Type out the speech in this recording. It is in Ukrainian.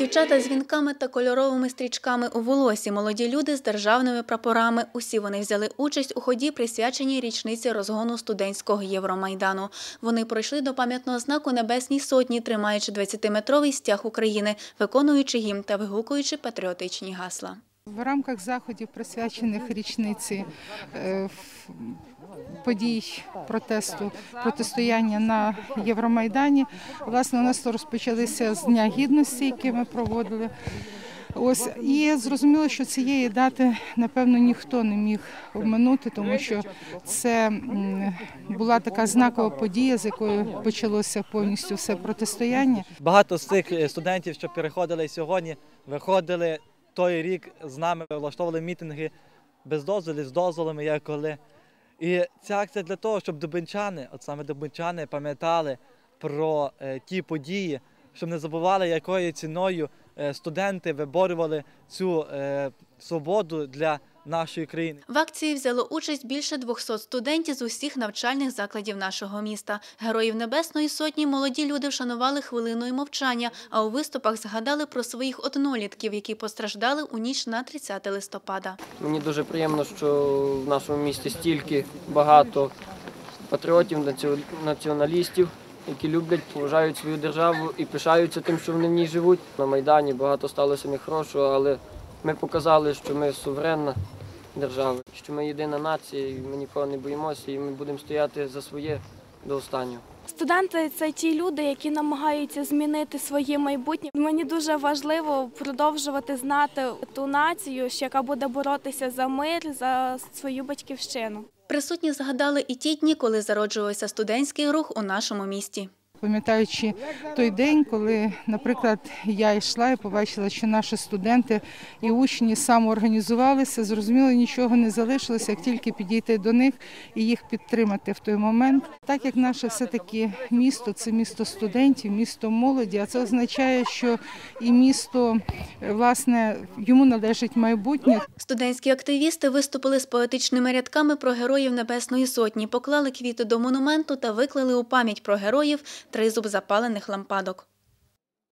Дівчата з вінками та кольоровими стрічками у волосі, молоді люди з державними прапорами. Усі вони взяли участь у ході, присвяченій річниці розгону студентського Євромайдану. Вони пройшли до пам'ятного знаку Небесній Сотні, тримаючи 20-метровий стяг України, виконуючи гімн та вигукуючи патріотичні гасла. В рамках заходів, присвячених річниці е, подій протесту, протистояння на Євромайдані, власне, у нас розпочалися з Дня Гідності, який ми проводили. Ось і зрозуміло, що цієї дати напевно ніхто не міг обминути, тому що це була така знакова подія, з якої почалося повністю все протистояння. Багато з цих е, студентів, що переходили сьогодні, виходили той рік з нами, влаштовували мітинги без дозволів, з дозволами, як коли. І ця акція для того, щоб дубинчани, от саме дубинчани, пам'ятали про е, ті події, щоб не забували, якою ціною е, студенти виборювали цю е, свободу для нашої країни. В акції взяло участь більше 200 студентів з усіх навчальних закладів нашого міста. Героїв Небесної Сотні молоді люди вшанували хвилиною мовчання, а у виступах згадали про своїх однолітків, які постраждали у ніч на 30 листопада. Мені дуже приємно, що в нашому місті стільки багато патріотів, націо- націоналістів, які люблять, поважають свою державу і пишаються тим, що вони в ній живуть. На Майдані багато сталося нехорошого, але ми показали, що ми суверенна держава, що ми єдина нація, і ми нікого не боїмося, і ми будемо стояти за своє до останнього. Студенти це ті люди, які намагаються змінити своє майбутнє. Мені дуже важливо продовжувати знати ту націю, яка буде боротися за мир, за свою батьківщину. Присутні згадали і ті дні, коли зароджувався студентський рух у нашому місті. Пам'ятаючи той день, коли, наприклад, я йшла і побачила, що наші студенти і учні самоорганізувалися, зрозуміло, нічого не залишилося, як тільки підійти до них і їх підтримати в той момент. Так як наше все-таки місто це місто студентів, місто молоді, а це означає, що і місто, власне, йому належить майбутнє. Студентські активісти виступили з поетичними рядками про героїв Небесної Сотні, поклали квіти до монументу та виклали у пам'ять про героїв тризуб запалених лампадок.